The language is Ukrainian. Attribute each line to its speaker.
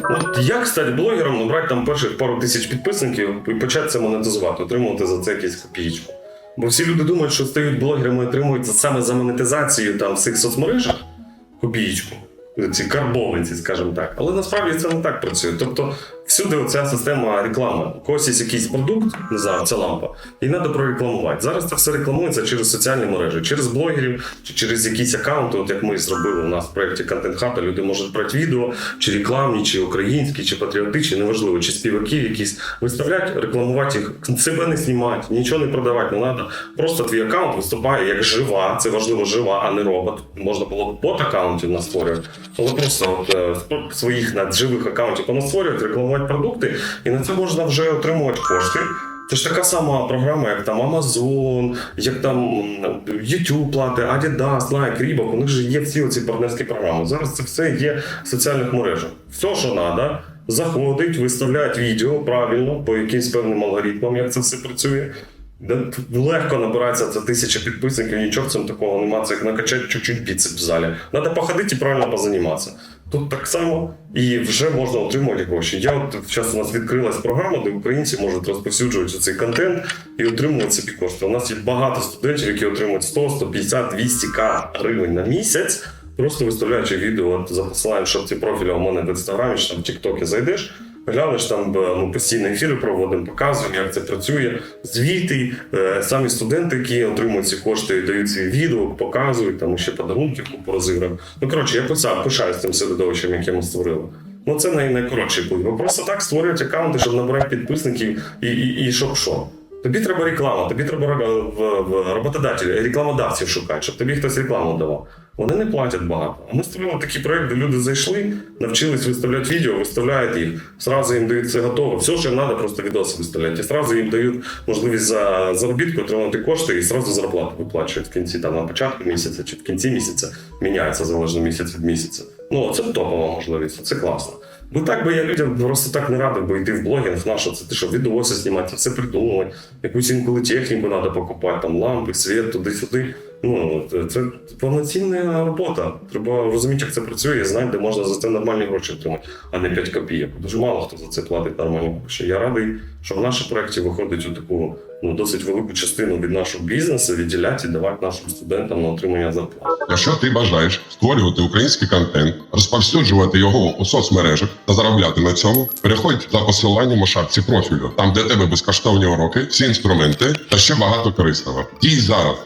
Speaker 1: От як стати блогером, набрати там перших пару тисяч підписників і почати це монетизувати, отримувати за це якісь копійку. Бо всі люди думають, що стають блогерами і отримують саме за монетизацію там всіх соцмережах копійку. Ці карбованці, скажімо так. Але насправді це не так працює. Тобто всюди оця система реклами. У когось є якийсь продукт, не знаю, ця лампа, і треба прорекламувати. Зараз це все рекламується через соціальні мережі, через блогерів чи через якісь аккаунти, от як ми зробили у нас в проєкті Content Hub, люди можуть брати відео, чи рекламні, чи українські, чи патріотичні, неважливо, чи співаків якісь виставляти, рекламувати їх, себе не знімати, нічого не продавати не треба. Просто твій аккаунт виступає як жива, це важливо жива, а не робот. Можна було бот аккаунтів настворювати, але просто от, е, своїх живих аккаунтів понастворювати, рекламувати продукти, і на це можна вже отримувати кошти. Це ж така сама програма, як там Amazon, як там YouTube плати, Adidas, Nike, Reebok. У них же є всі ці партнерські програми. Зараз це все є в соціальних мережах. Все, що треба, заходить, виставляють відео правильно по якимсь певним алгоритмам, як це все працює. Легко набирається це тисяча підписників, нічого в цьому такого немає. Це як накачати чуть-чуть біцеп в залі. Треба походити і правильно позаніматися. Тут так само і вже можна отримувати гроші. Я от зараз у нас відкрилась програма, де українці можуть розповсюджувати цей контент і отримувати собі кошти. У нас є багато студентів, які отримують 100, 150, 200 к гривень на місяць, просто виставляючи відео от, за посиланням, що ці профілі у мене в інстаграмі чи там в Тіктокі зайдеш. Глянеш там е, ну, постійні ефіри проводимо, показуємо, як це працює. Звіти, е, самі студенти, які отримують ці кошти, дають свій відгук, показують там ще подарунки по розіграм. Ну коротше, я писав, пишаюсь тим середовищем, яке ми створили. Ну це най- найкоротший путь. Просто так створюють аккаунти, щоб набирати підписників і, і, і щоб що. Тобі треба реклама, тобі треба ро- в, в рекламодавців шукати, щоб тобі хтось рекламу давав. Вони не платять багато. А ми створили такий проект, де люди зайшли, навчились виставляти відео, виставляють їх, зразу їм дають це готово. Все, що їм треба, просто відоси виставляти. І зразу їм дають можливість за заробітку отримати кошти і зразу зарплату виплачують в кінці, там на початку місяця чи в кінці місяця міняється залежно місяць від місяця. Ну це топова можливість, це класно. Бо так би я людям просто так не радив бо йти в блогінг, на це ти що відоси знімати, все придумувати. Якусь інколи техніку треба покупати, там лампи, світ, туди-сюди. Ну, це повноцінна робота. Треба розуміти, як це працює, знати, де можна за це нормальні гроші отримати, а не 5 копійок. Дуже мало хто за це платить нормальні гроші. Я радий, що в нашому проєкті виходить у таку ну, досить велику частину від нашого бізнесу відділяти і давати нашим студентам на отримання зарплати.
Speaker 2: Якщо ти бажаєш створювати український контент, розповсюджувати його у соцмережах та заробляти на цьому, переходь за посиланням у шапці профілю, там де тебе безкоштовні уроки, всі інструменти та ще багато корисного. Дій зараз.